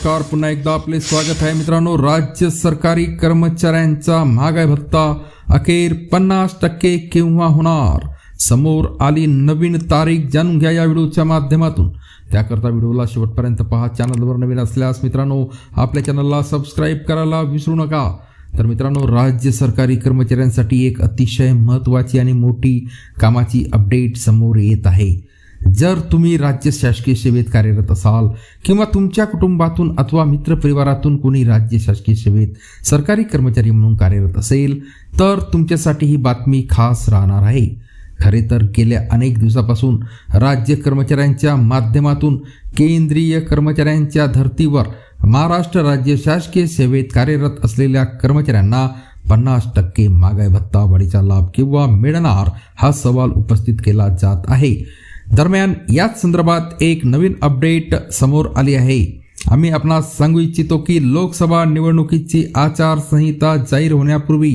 नमस्कार. पुन्हा एकदा आपले स्वागत आहे मित्रांनो. राज्य सरकारी कर्मचाऱ्यांचा महागाई भत्ता अखेर पन्नास टक्के केव्हा होणार? समोर आली नवीन तारीख जाणून घ्या या व्हिडिओच्या माध्यमातून. त्याकरता व्हिडिओला शेवटपर्यंत पहा. चॅनलवर नवीन असल्यास मित्रांनो आपल्या चॅनलला सबस्क्राईब करायला विसरू नका. तर मित्रांनो राज्य सरकारी कर्मचाऱ्यांसाठी एक अतिशय महत्त्वाची आणि मोठी कामाची अपडेट समोर येत आहे. जर तुम्ही राज्य शासकीय सेवेत कार्यरत असाल किंवा तुमच्या कुटुंबातून अथवा मित्रपरिवारातून कोणी राज्य शासकीय सेवेत सरकारी कर्मचारी म्हणून कार्यरत असेल तर तुमच्यासाठी ही बातमी खास राहणार आहे. खरे तर गेल्या अनेक दिवसापासून राज्य कर्मचाऱ्यांच्या माध्यमातून केंद्रीय कर्मचाऱ्यांच्या धर्तीवर महाराष्ट्र राज्य शासकीय सेवेत कार्यरत असलेल्या कर्मचाऱ्यांना पन्नास टक्के महागाई भत्ता वाढीचा लाभ किंवा मिळणार हा सवाल उपस्थित केला जात आहे. दरम्यान याच संदर्भात एक नवीन अपडेट समोर आली आहे. आम्ही आपणास सांगू इच्छितो की लोकसभा निवडणुकीची आचारसंहिता जाहीर होण्यापूर्वी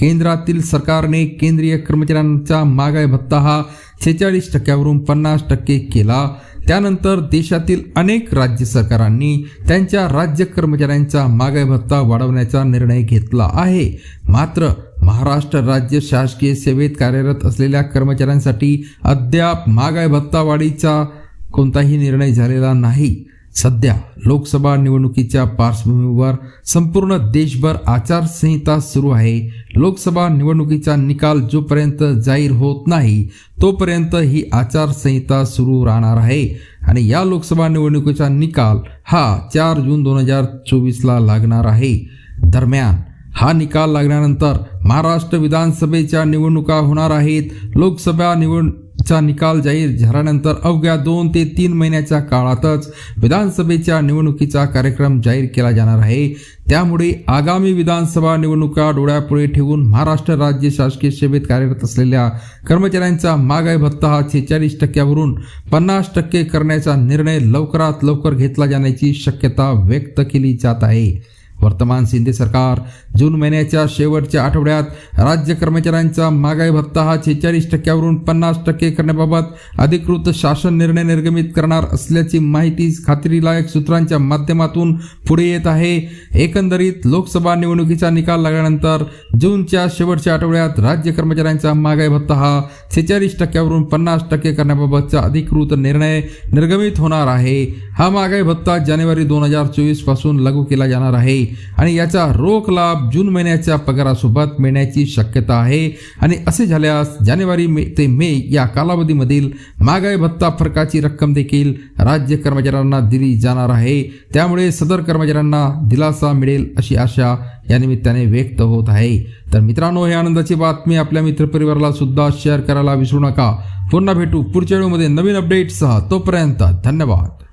केंद्रातील सरकारने केंद्रीय कर्मचाऱ्यांचा महागाई भत्ता हा छेचाळीस टक्क्यावरून पन्नास टक्के केला. त्यानंतर देशातील अनेक राज्य सरकारांनी त्यांच्या राज्य कर्मचाऱ्यांचा महागाई भत्ता वाढवण्याचा निर्णय घेतला आहे. मात्र महाराष्ट्र राज्य शासकीय सेवेत कार्यरत असलेल्या कर्मचाऱ्यांसाठी अद्याप महागाई भत्तावाढीचा कोणताही निर्णय झालेला नाही. सध्या लोकसभा निवडणुकीच्या पार्श्वभूमीवर संपूर्ण देशभर आचारसंहिता सुरू आहे. लोकसभा निवडणुकीचा निकाल जोपर्यंत जाहीर होत नाही तोपर्यंत ही आचारसंहिता सुरू राहणार आहे आणि या लोकसभा निवडणुकीचा निकाल हा चार जून दोन हजार चोवीसला लागणार आहे. दरम्यान हा निकाल लागल्यानंतर महाराष्ट्र विधानसभेच्या निवडणुका होणार आहेत. लोकसभा निवडचा निकाल जाहीर झाल्यानंतर अवघ्या दोन ते तीन महिन्याच्या काळातच विधानसभेच्या निवडणुकीचा कार्यक्रम जाहीर केला जाणार आहे. त्यामुळे आगामी विधानसभा निवडणुका डोळ्यापुढे ठेवून महाराष्ट्र राज्य शासकीय सेवेत कार्यरत असलेल्या कर्मचाऱ्यांचा महागाई भत्ता हा छेचाळीस टक्क्यावरून पन्नास टक्के करण्याचा निर्णय लवकरात लवकर घेतला जाण्याची शक्यता व्यक्त केली जात आहे. वर्तमान शिंदे सरकार जून महिन्याच्या शेवटच्या आठवड्यात राज्य कर्मचाऱ्यांचा महागाई भत्ता हा छेचाळीस टक्क्यावरून पन्नास टक्के करण्याबाबत अधिकृत शासन निर्णय निर्गमित करणार असल्याची माहिती खात्रीलायक सूत्रांच्या माध्यमातून पुढे येत आहे. एकंदरीत लोकसभा निवडणुकीचा निकाल लागल्यानंतर जूनच्या शेवटच्या आठवड्यात राज्य कर्मचाऱ्यांचा महागाई भत्ता हा छेचाळीस टक्क्यावरून पन्नास टक्के करण्याबाबतचा अधिकृत निर्णय निर्गमित होणार आहे. हा महागाई भत्ता जानेवारी दोन हजार चोवीसपासून लागू केला जाणार आहे. आणि याचा रोख लाभ जून महिन्याच्या पगारासोबत मिळण्याची शक्यता आहे. आणि असे झाल्यास जानेवारी मे ते मे या कालावधीमधील महागाई भत्ता फरकाची रक्कम देखील राज्य कर्मचाऱ्यांना दिली जाणार आहे. त्यामुळे सदर कर्मचाऱ्यांना दिलासा मिळेल अशी आशा या निमित्ताने व्यक्त होत आहे. तर मित्रांनो हे आनंदाची बातमी आपल्या मित्रपरिवाराला सुद्धा शेअर करायला विसरू नका. पुन्हा भेटू पुढच्या वेळेमध्ये नवीन अपडेटसह तोपर्यंत धन्यवाद.